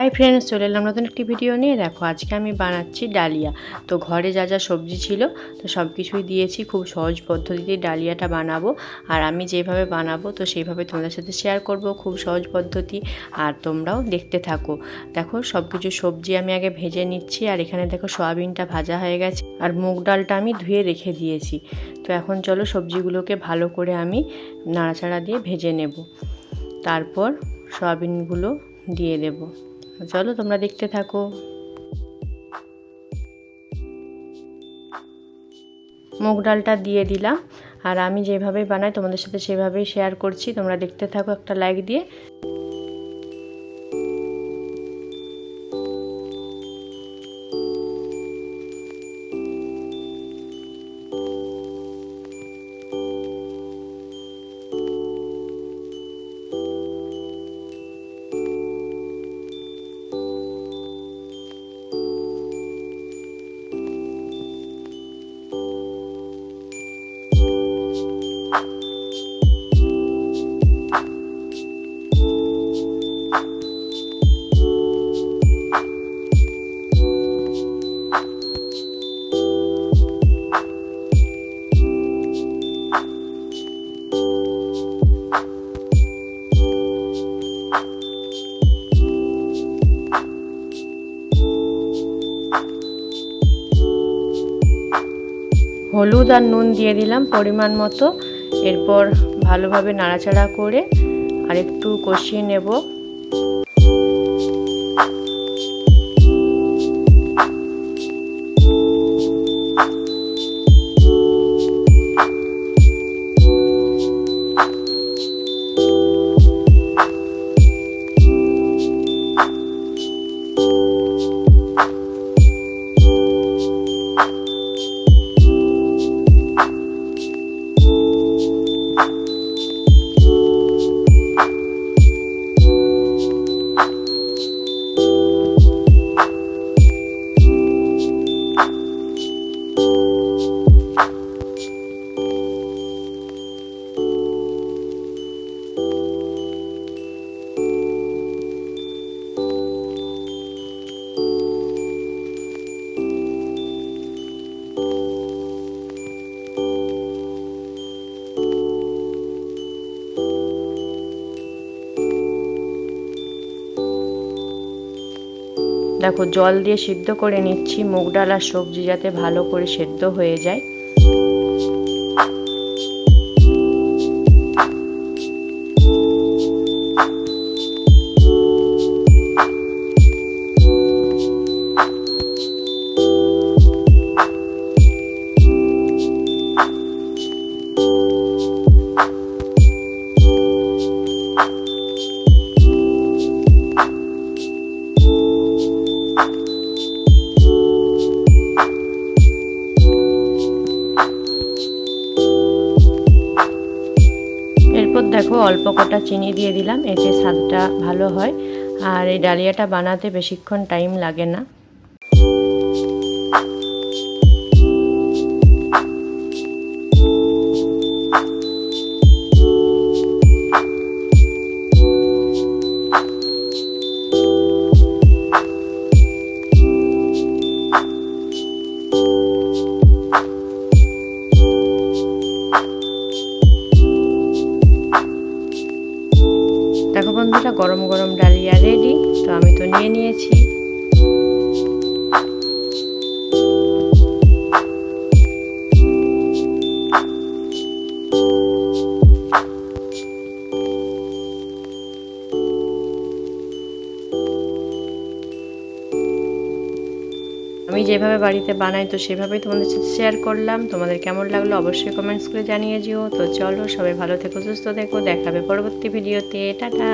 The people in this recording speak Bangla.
হাই ফ্রেন্ডস চলে এলাম নতুন একটি ভিডিও নিয়ে। দেখো, আজকে আমি বানাচ্ছি ডালিয়া। তো ঘরে যা যা সবজি ছিল, তো সব কিছুই দিয়েছি। খুব সহজ পদ্ধতিতে ডালিয়াটা বানাবো। আর আমি যেভাবে বানাবো, তো সেইভাবে তোমাদের সাথে শেয়ার করব। খুব সহজ পদ্ধতি। আর তোমরাও দেখতে থাকো। দেখো সব কিছু সবজি আমি আগে ভেজে নিচ্ছি। আর এখানে দেখো, সয়াবিনটা ভাজা হয়ে গেছে। আর মুগ ডালটা আমি ধুয়ে রেখে দিয়েছি। তো এখন চলো সবজিগুলোকে ভালো করে আমি নাড়াচাড়া দিয়ে ভেজে নেব। তারপর সয়াবিনগুলো দিয়ে দেবো। চলো তোমরা দেখতে থাকো। মুগ ডালটা দিয়ে দিলাম। আর আমি যেভাবে বানাই, তোমাদের সাথে সেভাবেই শেয়ার করছি। তোমরা দেখতে থাকো একটা লাইক দিয়ে। হলুদ আর নুন দিয়ে দিলাম পরিমাণ মতো। এরপর ভালোভাবে নাড়াচাড়া করে আরেকটু কষিয়ে নেব। দেখো, জল দিয়ে সিদ্ধ করে নিচ্ছি। মুগ ডাল আর সবজি যাতে ভালো করে সেদ্ধ হয়ে যায়। দেখো, অল্প কটা চিনি দিয়ে দিলাম, এতে স্বাদটা ভালো হয়। আর এই ডালিয়াটা বানাতে বেশিক্ষণ টাইম লাগে না। বন্ধুরা গরম গরম ডালিয়া রেডি। তো আমি তো নিয়ে নিয়েছি। আমি যেভাবে বাড়িতে বানাই, তো সেভাবেই তোমাদের সাথে শেয়ার করলাম। তোমাদের কেমন লাগল অবশ্যই কমেন্টস করে জানিয়ে যেও তো চলো সবাই ভালো থেকো, সুস্থ থেকো। দেখাবে পরবর্তী ভিডিওতে টাটা!